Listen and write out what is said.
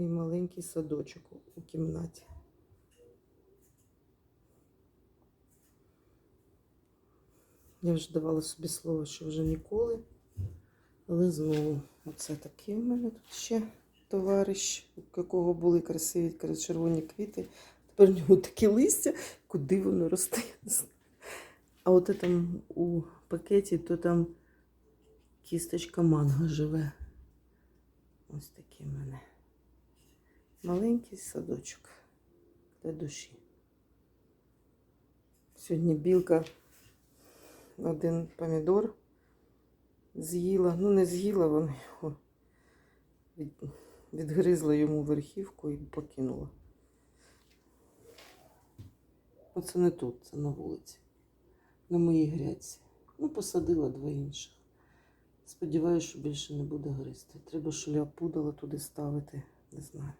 І маленький садочок у кімнаті. Я вже давала собі слово, що вже ніколи. Але знову, оце такий в мене тут ще товариш, у якого були красиві червоні квіти. Тепер в нього такі листя, куди воно росте. А от там у пакеті, то там кісточка манго живе. Ось такий в мене маленький садочок для душі. Сьогодні білка один помідор з'їла. Ну, не з'їла, вона його від, відгризла йому верхівку і покинула. Оце не тут, це на вулиці, на моїй грядці. Ну, посадила два інших. Сподіваюся, що більше не буде гризти. Треба шляпудала туди ставити, не знаю.